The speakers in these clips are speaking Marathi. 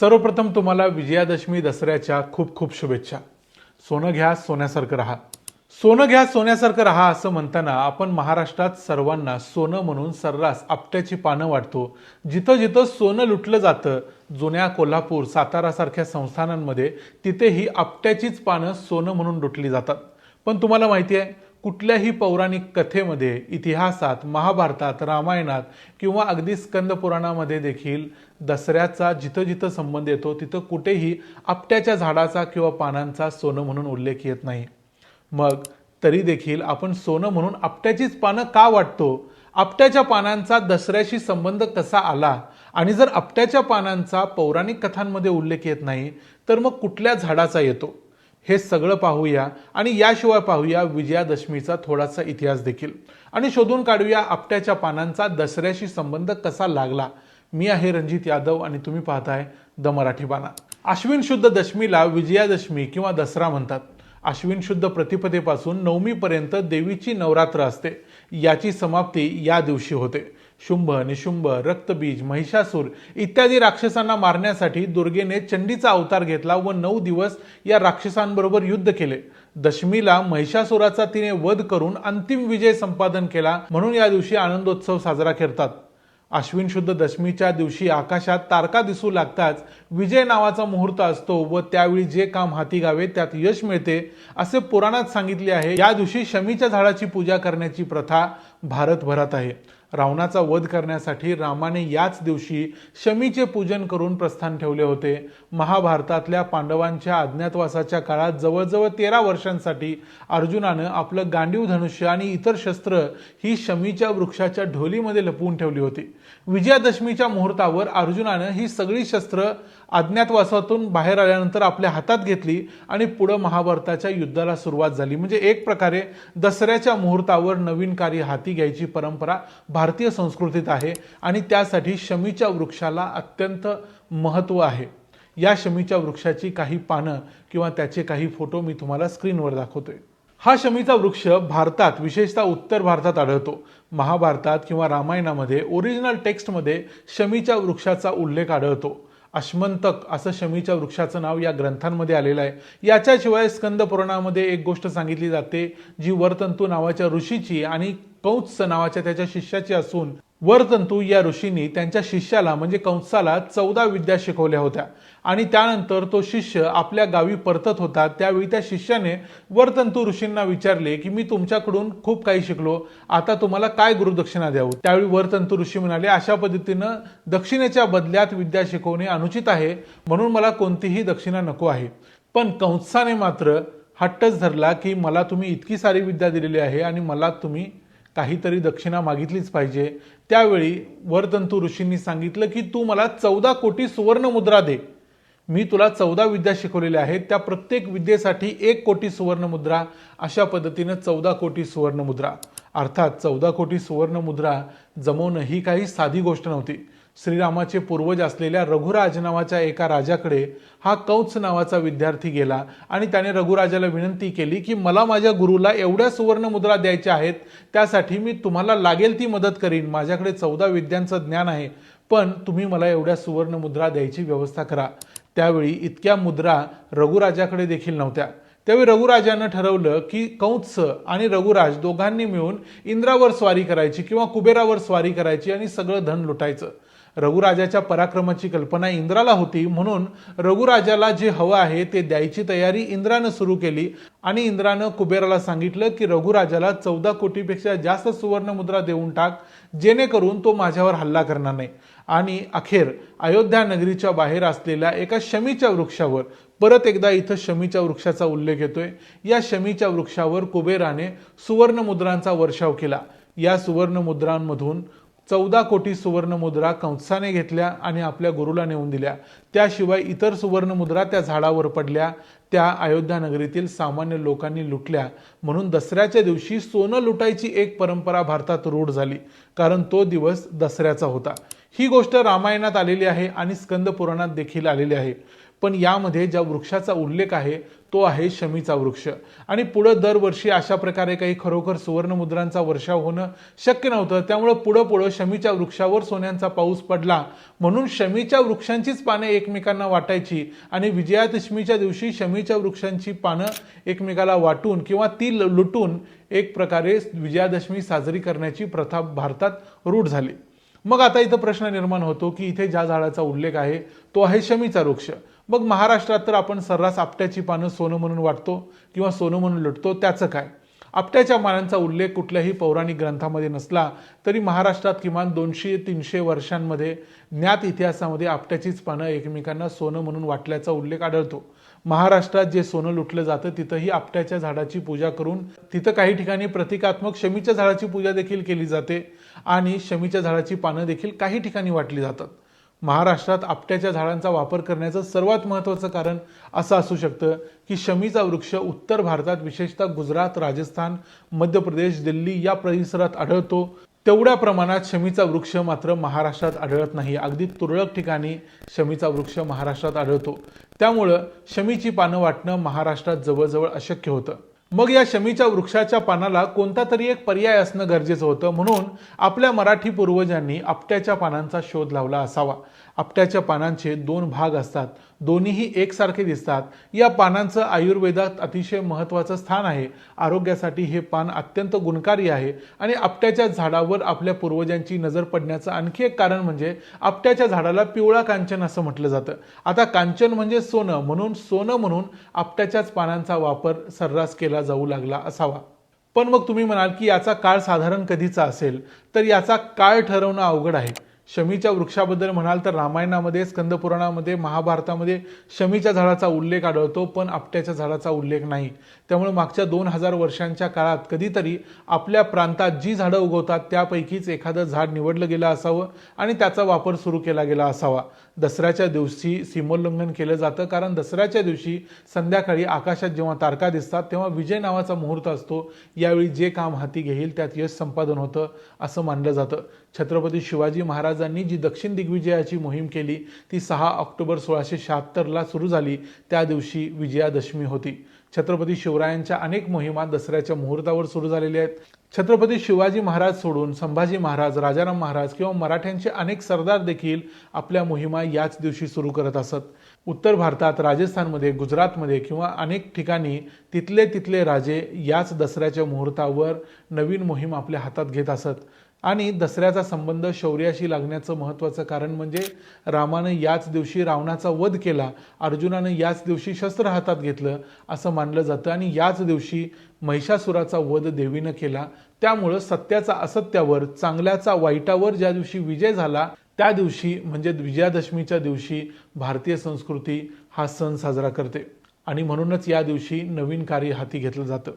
सर्वप्रथम तुम्हाला विजयादशमी दसऱ्याच्या खूप खूप शुभेच्छा. सोनं घ्या सोन्यासारखं राहा. सोनं घ्या सोन्यासारखं राहा असं म्हणताना आपण महाराष्ट्रात सर्वांना सोनं म्हणून सर्रास आपट्याची पानं वाटतो. जिथं जिथं सोनं लुटलं जातं जुन्या कोल्हापूर सातारासारख्या संस्थानांमध्ये तिथेही आपट्याचीच पानं सोनं म्हणून लुटली जातात. पण तुम्हाला माहिती आहे कुठल्याही पौराणिक कथेमध्ये इतिहासात महाभारतात रामायणात किंवा अगदी स्कंद पुराणामध्ये देखील दसऱ्याचा जिथं जिथं संबंध येतो तिथं कुठेही आपट्याच्या झाडाचा किंवा पानांचा सोनं म्हणून उल्लेख येत नाही. मग तरी देखील आपण सोनं म्हणून आपट्याचीच पानं का वाटतो? आपट्याच्या पानांचा दसऱ्याशी संबंध कसा आला? आणि जर आपट्याच्या पानांचा पौराणिक कथांमध्ये उल्लेख येत नाही तर मग कुठल्या झाडाचा येतो? हे सगळं पाहूया आणि याशिवाय पाहूया विजयादशमीचा थोडासा इतिहास देखील. आणि शोधून काढूया आपट्याच्या पानांचा दसऱ्याशी संबंध कसा लागला. मी आहे रणजित यादव आणि तुम्ही पाहताय द मराठी बाणा आश्विन शुद्ध दशमीला विजयादशमी किंवा दसरा म्हणतात. आश्विन शुद्ध प्रतिपदेपासून नवमीपर्यंत देवीची नवरात्र असते. याची समाप्ती या दिवशी होते. शुंभ निशुंभ रक्तबीज महिषासूर इत्यादी राक्षसांना मारण्यासाठी दुर्गेने चंडीचा अवतार घेतला व नऊ दिवस या राक्षसांबरोबर युद्ध केले. दशमीला महिषासुराचा तिने वध करून अंतिम विजय संपादन केला म्हणून या दिवशी आनंदोत्सव साजरा करतात. अश्विन शुद्ध दशमीच्या दिवशी आकाशात तारका दिसू लागताच विजय नावाचा मुहूर्त असतो व त्यावेळी जे काम हाती घावे त्यात यश मिळते असे पुराणात सांगितले आहे. या दिवशी शमीच्या झाडाची पूजा करण्याची प्रथा भारतभरात आहे. रावणाचा वध करण्यासाठी रामाने याच दिवशी शमीचे पूजन करून प्रस्थान ठेवले होते. महाभारतातल्या पांडवांच्या अज्ञातवासाच्या काळात जवळजवळ तेरा वर्षांसाठी अर्जुनानं आपलं गांडीव धनुष्य आणि इतर शस्त्र ही शमीच्या वृक्षाच्या ढोलीमध्ये लपवून ठेवली होती. विजयादशमीच्या मुहूर्तावर अर्जुनानं ही सगळी शस्त्र अज्ञातवासातून बाहेर आल्यानंतर आपल्या हातात घेतली आणि पुढं महाभारताच्या युद्धाला सुरुवात झाली. म्हणजे एक प्रकारे दसऱ्याच्या मुहूर्तावर नवीन कार्य हाती घ्यायची परंपरा भारतीय संस्कृतीत आहे आणि त्यासाठी शमीच्या वृक्षाला अत्यंत महत्त्व आहे. या शमीच्या वृक्षाची काही पानं किंवा त्याचे काही फोटो मी तुम्हाला स्क्रीनवर दाखवतोय. हा शमीचा वृक्ष भारतात विशेषतः उत्तर भारतात आढळतो. महाभारतात किंवा रामायणामध्ये ओरिजिनल टेक्स्टमध्ये शमीच्या वृक्षाचा उल्लेख आढळतो. अश्मंतक असं शमीच्या वृक्षाचं नाव या ग्रंथांमध्ये आलेलं आहे. याच्याशिवाय स्कंद पुराणामध्ये एक गोष्ट सांगितली जाते जी वरतंतू नावाच्या ऋषीची आणि कंस नावाच्या त्याच्या शिष्याची असून वरतंतू या ऋषींनी त्यांच्या शिष्याला म्हणजे कंसाला चौदा विद्या शिकवल्या होत्या. आणि त्यानंतर तो शिष्य आपल्या गावी परतत होता. त्यावेळी त्या शिष्याने वरतंतू ऋषींना विचारले की मी तुमच्याकडून खूप काही शिकलो. आता तुम्हाला काय गुरुदक्षिणा द्यावं? त्यावेळी वरतंतू ऋषी म्हणाले अशा पद्धतीनं दक्षिणेच्या बदल्यात विद्या शिकवणे अनुचित आहे. म्हणून मला कोणतीही दक्षिणा नको आहे. पण कंसाने मात्र हट्टच धरला की मला तुम्ही इतकी सारी विद्या दिलेली आहे आणि मला तुम्ही काहीतरी दक्षिणा मागितलीच पाहिजे. त्यावेळी वरतंतू ऋषींनी सांगितलं की तू मला चौदा कोटी सुवर्ण मुद्रा दे. मी तुला चौदा विद्या शिकवलेल्या आहेत. त्या प्रत्येक विद्येसाठी एक कोटी सुवर्ण मुद्रा. अशा पद्धतीनं चौदा कोटी सुवर्ण मुद्रा. अर्थात चौदा कोटी सुवर्ण मुद्रा जमवणं ही काही साधी गोष्ट नव्हती. श्रीरामाचे पूर्वज असलेल्या रघुराज नावाच्या एका राजाकडे हा कंस नावाचा विद्यार्थी गेला आणि त्याने रघुराजाला विनंती केली की मला माझ्या गुरुला एवढ्या सुवर्ण मुद्रा द्यायच्या आहेत त्यासाठी मी तुम्हाला लागेल ती मदत करीन. माझ्याकडे चौदा विद्यांचं ज्ञान आहे पण तुम्ही मला एवढ्या सुवर्ण मुद्रा द्यायची व्यवस्था करा. त्यावेळी इतक्या मुद्रा रघुराजाकडे देखील नव्हत्या. त्यावेळी रघुराजानं ठरवलं की कंस आणि रघुराज दोघांनी मिळून इंद्रावर स्वारी करायची किंवा कुबेरावर स्वारी करायची आणि सगळं धन लुटायचं. रघुराजाच्या पराक्रमाची कल्पना इंद्राला होती. म्हणून रघुराजाला जे हवं आहे ते द्यायची तयारी इंद्रानं सुरू केली आणि इंद्रानं कुबेराला सांगितलं की रघुराजाला चौदा कोटीपेक्षा जास्त सुवर्ण मुद्रा देऊन टाक जेणेकरून तो माझ्यावर हल्ला करणार नाही. आणि अखेर अयोध्या नगरीच्या बाहेर असलेल्या एका शमीच्या वृक्षावर परत एकदा इथं शमीच्या वृक्षाचा उल्लेख येतोय. या शमीच्या वृक्षावर कुबेराने सुवर्ण मुद्रांचा वर्षाव केला. या सुवर्ण मुद्रांमधून चौदा कोटी सुवर्ण मुद्रा कंसाने घेतल्या आणि आपल्या गुरुला नेऊन दिल्या. त्याशिवाय इतर सुवर्ण मुद्रा त्या झाडावर पडल्या. त्या अयोध्या नगरीतील सामान्य लोकांनी लुटल्या. म्हणून दसऱ्याच्या दिवशी सोनं लुटायची एक परंपरा भारतात रूढ झाली कारण तो दिवस दसऱ्याचा होता. ही गोष्ट रामायणात आलेली आहे आणि स्कंद पुराणात देखील आलेली आहे. पण यामध्ये ज्या वृक्षाचा उल्लेख आहे तो आहे शमीचा वृक्ष. आणि पुढं दरवर्षी अशा प्रकारे काही खरोखर सुवर्णमुद्रांचा वर्षाव होणं शक्य नव्हतं. त्यामुळं पुढं पुढं शमीच्या वृक्षावर सोन्यांचा पाऊस पडला. म्हणून शमीच्या वृक्षांचीच पाने एकमेकांना वाटायची आणि विजयादशमीच्या दिवशी शमीच्या वृक्षांची पानं एकमेकाला वाटून किंवा ती ल- लुटून एक प्रकारे विजयादशमी साजरी करण्याची प्रथा भारतात रूढ झाली. मग आता इथं प्रश्न निर्माण होतो की इथे ज्या झाडाचा उल्लेख आहे तो आहे शमीचा वृक्ष. मग महाराष्ट्रात तर आपण सर्रास आपट्याची पानं सोनं म्हणून वाटतो किंवा सोनं म्हणून लुटतो त्याचं काय? आपट्याच्या पानांचा उल्लेख कुठल्याही पौराणिक ग्रंथामध्ये नसला तरी महाराष्ट्रात किमान दोनशे तीनशे वर्षांमध्ये ज्ञात इतिहासामध्ये आपट्याचीच पानं एकमेकांना सोनं म्हणून वाटल्याचा उल्लेख आढळतो. महाराष्ट्रात जे सोनं लुटलं जातं तिथंही आपट्याच्या झाडाची पूजा करून तिथं काही ठिकाणी प्रतिकात्मक शमीच्या झाडाची पूजा देखील केली जाते आणि शमीच्या झाडाची पानं देखील काही ठिकाणी वाटली जातात. महाराष्ट्रात आपट्याच्या झाडांचा वापर करण्याचं सर्वात महत्त्वाचं कारण असं असू शकतं की शमीचा वृक्ष उत्तर भारतात विशेषतः गुजरात राजस्थान मध्य प्रदेश दिल्ली या परिसरात आढळतो. तेवढ्या प्रमाणात शमीचा वृक्ष मात्र महाराष्ट्रात आढळत नाही. अगदी तुरळक ठिकाणी शमीचा वृक्ष महाराष्ट्रात आढळतो. त्यामुळं शमीची पानं वाटणं महाराष्ट्रात जवळजवळ अशक्य होतं. मग या शमीच्या वृक्षाच्या पानाला कोणता तरी एक पर्याय असणं गरजेचं होतं म्हणून आपल्या मराठी पूर्वजांनी आपट्याच्या पानांचा शोध लावला असावा. आपट्याच्या पानांचे दोन भाग असतात. दोन्हीही एकसारखे दिसतात. या पानांचं आयुर्वेदात अतिशय महत्त्वाचं स्थान आहे. आरोग्यासाठी हे पान अत्यंत गुणकारी आहे आणि आपट्याच्या झाडावर आपल्या पूर्वजांची नजर पडण्याचं आणखी एक कारण म्हणजे आपट्याच्या झाडाला पिवळा कांचन असं म्हटलं जातं. आता कांचन म्हणजे सोनं म्हणून सोनं म्हणून आपट्याच्याच पानांचा वापर सर्रास केला जाऊ लागला असावा. पण मग तुम्ही म्हणाल की याचा काळ साधारण कधीचा असेल? तर याचा काळ ठरवणं अवघड आहे. शमीच्या वृक्षाबद्दल म्हणाल तर रामायणामध्ये स्कंदपुराणामध्ये महाभारतामध्ये शमीच्या झाडाचा उल्लेख आढळतो पण आपट्याच्या झाडाचा उल्लेख नाही. त्यामुळे मागच्या दोन हजार वर्षांच्या काळात कधीतरी आपल्या प्रांतात जी झाडं उगवतात त्यापैकीच एखादं झाड निवडलं गेलं असावं आणि त्याचा वापर सुरू केला गेला असावा. दसऱ्याच्या दिवशी सीमोल्लंघन केलं जातं. कारण दसऱ्याच्या दिवशी संध्याकाळी आकाशात जेव्हा तारका दिसतात तेव्हा विजय नावाचा मुहूर्त असतो. यावेळी जे काम हाती घेईल त्यात यश संपादन होतं असं मानलं जातं. छत्रपती शिवाजी महाराजांनी जी दक्षिण दिग्विजयाची मोहीम केली ती सहा ऑक्टोबर सोळाशे शहात्तरला सुरू झाली. त्या दिवशी विजयादशमी होती. छत्रपती शिवरायांच्या अनेक मोहिमा दसऱ्याच्या मुहूर्तावर सुरू झालेल्या आहेत. छत्रपती शिवाजी महाराज सोडून संभाजी महाराज राजाराम महाराज किंवा मराठ्यांचे अनेक सरदार देखील आपल्या मोहिमा याच दिवशी सुरू करत असत. उत्तर भारतात राजस्थानमध्ये गुजरातमध्ये किंवा अनेक ठिकाणी तिथले तिथले राजे याच दसऱ्याच्या मुहूर्तावर नवीन मोहीम आपल्या हातात घेत असत. आणि दसऱ्याचा संबंध शौर्याशी लागण्याचं महत्त्वाचं कारण म्हणजे रामानं याच दिवशी रावणाचा वध केला अर्जुनानं याच दिवशी शस्त्र हातात घेतलं असं मानलं जातं आणि याच दिवशी महिषासुराचा वध देवीनं केला. त्यामुळं सत्याचा असत्यावर चांगल्याचा वाईटावर ज्या दिवशी विजय झाला त्या दिवशी म्हणजे विजयादशमीच्या दिवशी भारतीय संस्कृती हा सण साजरा करते. आणि म्हणूनच या दिवशी नवीन कार्य हाती घेतलं जातं.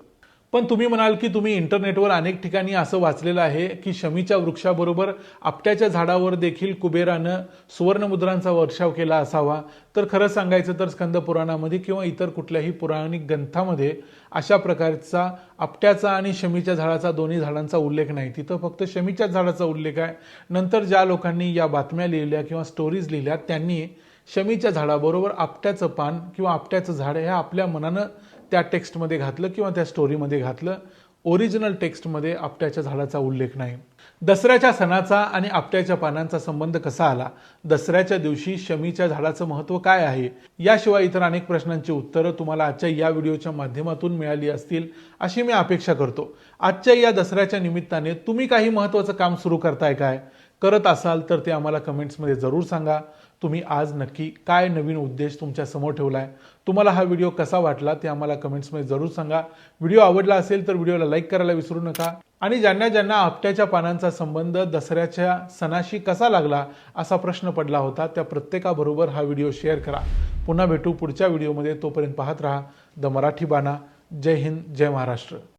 पण तुम्ही म्हणाल की तुम्ही इंटरनेटवर अनेक ठिकाणी असं वाचलेलं आहे की शमीच्या वृक्षाबरोबर आपट्याच्या झाडावर देखील कुबेरानं सुवर्णमुद्रांचा वर्षाव केला असावा. तर खरं सांगायचं तर स्कंद पुराणामध्ये किंवा इतर कुठल्याही पौराणिक ग्रंथामध्ये अशा प्रकारचा आपट्याचा आणि शमीच्या झाडाचा दोन्ही झाडांचा उल्लेख नाही. तिथं फक्त शमीच्याच झाडाचा उल्लेख आहे. नंतर ज्या लोकांनी या बातम्या लिहिल्या किंवा स्टोरीज लिहिल्या त्यांनी शमीच्या झाडाबरोबर आपट्याचं पान किंवा आपट्याचं झाड हे आपल्या मनानं त्या टेक्स्टमध्ये घातलं किंवा त्या स्टोरीमध्ये घातलं. ओरिजिनल टेक्स्टमध्ये आपट्याच्या झाडाचा उल्लेख नाही. दसऱ्याच्या सणाचा आणि आपट्याच्या पानांचा संबंध कसा आला? दसऱ्याच्या दिवशी शमीच्या झाडाचं महत्त्व काय आहे? याशिवाय इतर अनेक प्रश्नांची उत्तरं तुम्हाला आजच्या या व्हिडिओच्या माध्यमातून मिळाली असतील अशी मी अपेक्षा करतो. आजच्या या दसऱ्याच्या निमित्ताने तुम्ही काही महत्त्वाचं काम सुरू करताय काय? करत असाल तर ते आम्हाला कमेंट्समध्ये जरूर सांगा. तुम्ही आज नक्की काय नवीन उद्देश तुमच्यासमोर ठेवला आहे तुम्हाला हा व्हिडिओ कसा वाटला ते आम्हाला कमेंट्समध्ये जरूर सांगा. व्हिडिओ आवडला असेल तर व्हिडिओला लाईक करायला विसरू नका. आणि ज्यांना ज्यांना आपट्याच्या पानांचा संबंध दसऱ्याच्या सणाशी कसा लागला असा प्रश्न पडला होता त्या प्रत्येकाबरोबर हा व्हिडिओ शेअर करा. पुन्हा भेटू पुढच्या व्हिडिओमध्ये. तोपर्यंत पाहत राहा द मराठी बाणा. जय हिंद जय महाराष्ट्र.